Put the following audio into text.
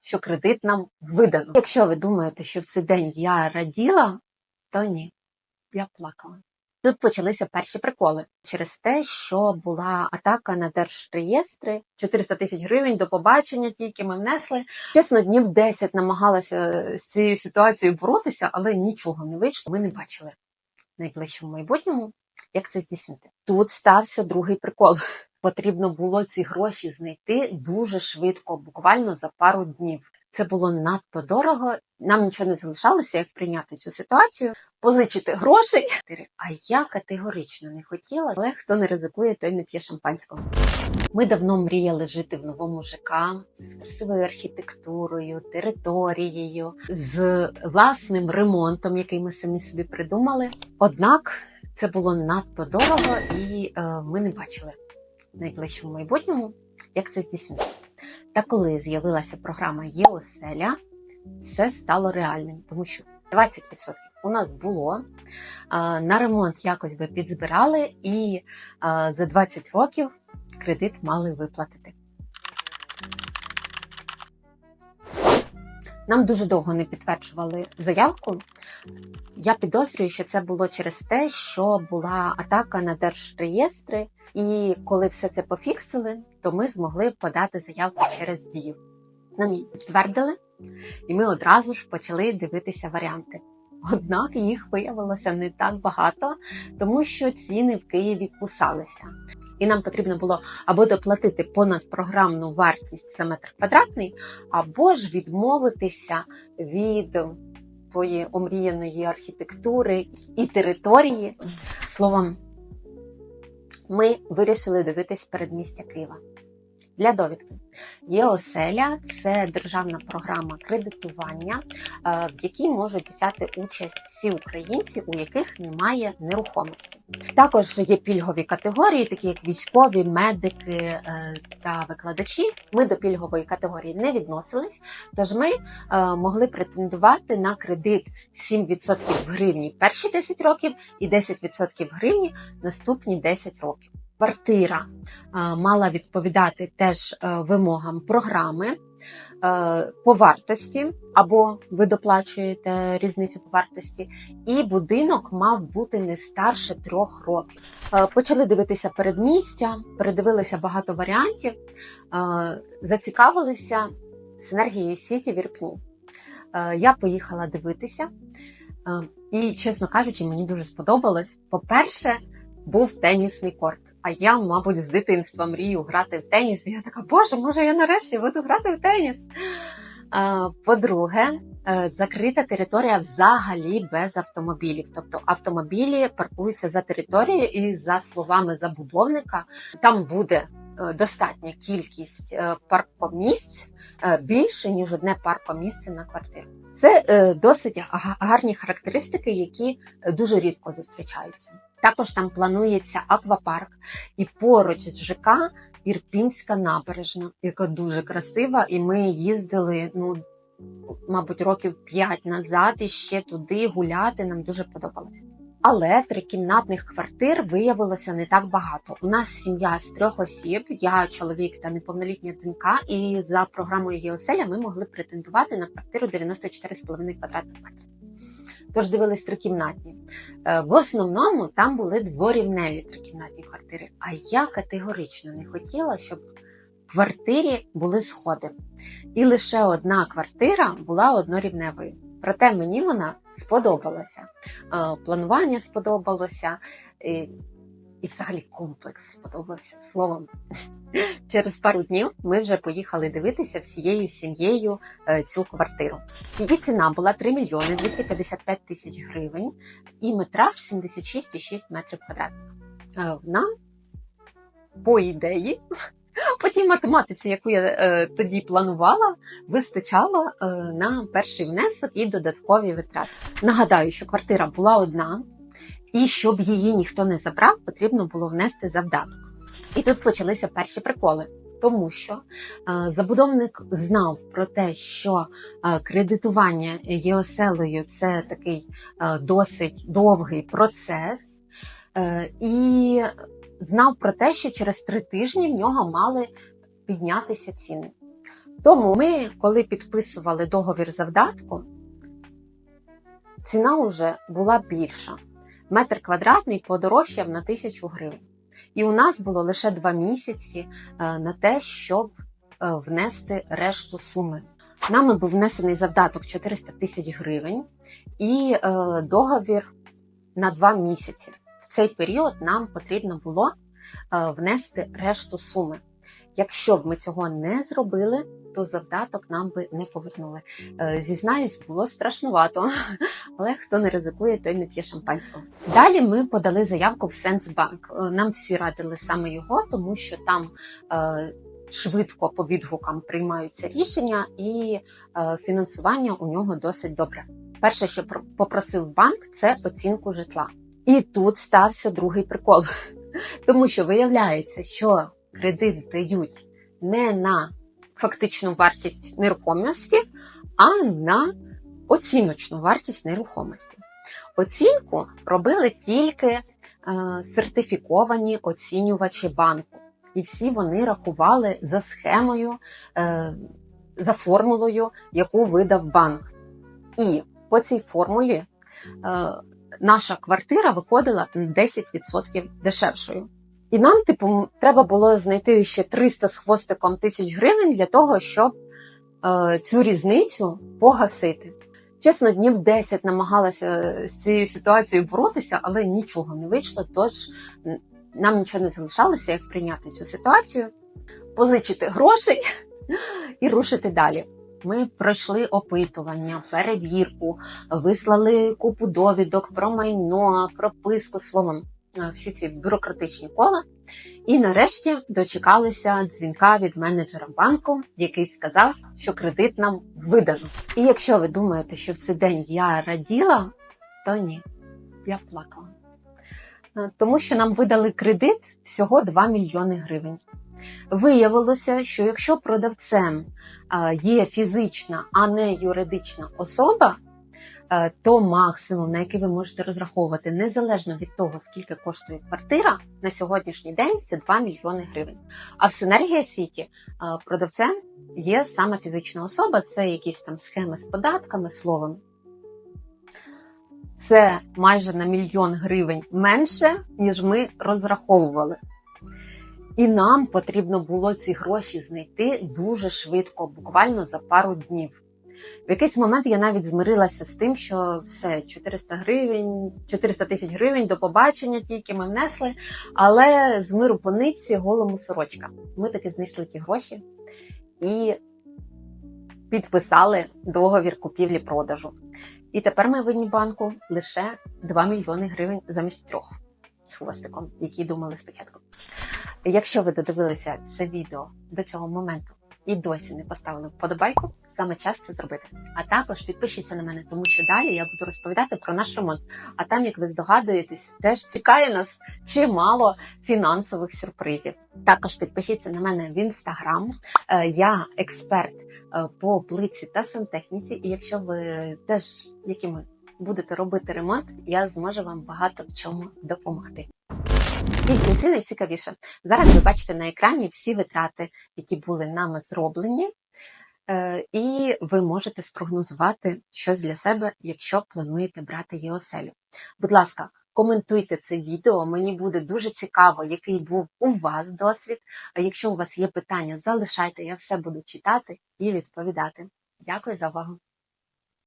що кредит нам видано. Якщо ви думаєте, що в цей день я раділа, то ні, я плакала. Тут почалися перші приколи через те, що була атака на держреєстри, 400 тисяч гривень до побачення, тільки ми внесли. Чесно, днів 10 намагалася з цією ситуацією боротися, але нічого не вийшло. Ми не бачили в найближчому майбутньому, як це здійснити. Тут стався другий прикол. Потрібно було ці гроші знайти дуже швидко, буквально за пару днів. Це було надто дорого. Нам нічого не залишалося, як прийняти цю ситуацію, позичити грошей. А я категорично не хотіла, але хто не ризикує, той не п'є шампанського. Ми давно мріяли жити в новому ЖК з красивою архітектурою, територією, з власним ремонтом, який ми самі собі придумали. Однак це було надто дорого, і е, ми не бачили в найближчому майбутньому, як це здійснити. Та коли з'явилася програма ЄОСЕЛЯ, все стало реальним, тому що 20% у нас було, а, на ремонт якось би підзбирали, і а, за 20 років кредит мали виплатити. Нам дуже довго не підтверджували заявку. Я підозрюю, що це було через те, що була атака на держреєстри, і коли все це пофіксили, то ми змогли подати заявку через дію. Нам її підтвердили, і ми одразу ж почали дивитися варіанти. Однак їх виявилося не так багато, тому що ціни в Києві кусалися. І нам потрібно було або доплатити понадпрограмну вартість за метр квадратний, або ж відмовитися від твоєї омріяної архітектури і території. Словом, ми вирішили дивитись передмістя Києва. Для довідки є оселя, це державна програма кредитування, е, в якій можуть взяти участь всі українці, у яких немає нерухомості. Також є пільгові категорії, такі як військові, медики е, та викладачі. Ми до пільгової категорії не відносились, тож ми е, могли претендувати на кредит 7% в гривні перші 10 років і 10% в гривні наступні 10 років. Квартира мала відповідати теж е, вимогам програми е, по вартості, або ви доплачуєте різницю по вартості, і будинок мав бути не старше трьох років. Е, Почали дивитися передмістя, передивилися багато варіантів, е, зацікавилися синергією сіті в Ірпні. Е, Я поїхала дивитися, е, і, чесно кажучи, мені дуже сподобалось. По-перше, був тенісний корт. А я, мабуть, з дитинства мрію грати в теніс. І я така, боже, може, я нарешті буду грати в теніс. По-друге, е, закрита територія взагалі без автомобілів. Тобто автомобілі паркуються за територією, і за словами забудовника, там буде е, достатня кількість е, паркомісць більше, ніж одне паркомісце на квартиру. Це досить гарні характеристики, які дуже рідко зустрічаються. Також там планується аквапарк, і поруч з ЖК Ірпінська набережна, яка дуже красива, і ми їздили, ну, мабуть, років п'ять назад і ще туди гуляти. Нам дуже подобалось. Але трикімнатних квартир виявилося не так багато. У нас сім'я з трьох осіб, я чоловік та неповнолітня донька, і за програмою «Єоселя» ми могли претендувати на квартиру 94,5 квадратних метрів. Тож дивились трикімнатні. Е, В основному там були дворівневі трикімнатні квартири. А я категорично не хотіла, щоб в квартирі були сходи. І лише одна квартира була однорівневою. Проте мені вона сподобалася. Е, Планування сподобалося, і, взагалі комплекс сподобався. Словом, через пару днів ми вже поїхали дивитися всією сім'єю е, цю квартиру. Її ціна була 3 мільйони 255 тисяч гривень і метраж 76,6 метрів квадратних. Е, Нам, по ідеї, по тій математиці, яку я е, тоді планувала, вистачало е, на перший внесок і додаткові витрати. Нагадаю, що квартира була одна, і щоб її ніхто не забрав, потрібно було внести завдаток. І тут почалися перші приколи. Тому що е, забудовник знав про те, що е, кредитування ЄОСЕЛою це такий е, досить довгий процес, і знав про те, що через три тижні в нього мали піднятися ціни. Тому ми, коли підписували договір завдатку, ціна вже була більша. Метр квадратний подорожчав на тисячу гривень. І у нас було лише два місяці е, на те, щоб е, внести решту суми. Нами був внесений завдаток 400 тисяч гривень і е, договір на два місяці. В цей період нам потрібно було внести решту суми. Якщо б ми цього не зробили, то завдаток нам би не повернули. Е, Зізнаюсь, було страшнувато, але хто не ризикує, той не п'є шампанського. Далі ми подали заявку в Сенсбанк. Е, Нам всі радили саме його, тому що там е, швидко по відгукам приймаються рішення, і е, фінансування у нього досить добре. Перше, що попросив банк, це оцінку житла. І тут стався другий прикол, тому що виявляється, що кредит дають не на фактичну вартість нерухомості, а на оціночну вартість нерухомості. Оцінку робили тільки е, сертифіковані оцінювачі банку, і всі вони рахували за схемою, е, за формулою, яку видав банк. І по цій формулі е, наша квартира виходила на 10% дешевшою. І нам, типу, треба було знайти ще 300 з хвостиком тисяч гривень для того, щоб е, цю різницю погасити. Чесно, днів 10 намагалася з цією ситуацією боротися, але нічого не вийшло. Тож нам нічого не залишалося, як прийняти цю ситуацію, позичити грошей і рушити далі. Ми пройшли опитування, перевірку, вислали купу довідок про майно, прописку словом, е, всі ці бюрократичні кола. І нарешті дочекалися дзвінка від менеджера банку, який сказав, що кредит нам видано. І якщо ви думаєте, що в цей день я раділа, то ні, я плакала. Е, Тому що нам видали кредит всього 2 мільйони гривень. Виявилося, що якщо продавцем е, є фізична, а не юридична особа, е, то максимум, на який ви можете розраховувати, незалежно від того, скільки коштує квартира, на сьогоднішній день це 2 мільйони гривень. А в Синергія Сіті е, продавцем є саме фізична особа, це якісь там схеми з податками, словом. Це майже на мільйон гривень менше, ніж ми розраховували. І нам потрібно було ці гроші знайти дуже швидко, буквально за пару днів. В якийсь момент я навіть змирилася з тим, що все 400 гривень, 400 тисяч гривень до побачення, тільки ми внесли. Але з миру по нитці голому сорочка. Ми таки знайшли ті гроші і підписали договір купівлі-продажу. І тепер ми винні банку лише 2 мільйони гривень замість трьох з хвостиком, які думали спочатку. Якщо ви додивилися це відео до цього моменту і досі не поставили вподобайку, саме час це зробити. А також підпишіться на мене, тому що далі я буду розповідати про наш ремонт. А там, як ви здогадуєтесь, теж чекає нас чимало фінансових сюрпризів. Також підпишіться на мене в інстаграм. Е, Я експерт е, по плиці та сантехніці. І якщо ви теж якими будете робити ремонт, я зможу вам багато в чому допомогти. І кінці найцікавіше. Зараз ви бачите на екрані всі витрати, які були нами зроблені, Е, і ви можете спрогнозувати щось для себе, якщо плануєте брати її оселю. Будь ласка, коментуйте це відео. Мені буде дуже цікаво, який був у вас досвід. А якщо у вас є питання, залишайте, я все буду читати і відповідати. Дякую за увагу!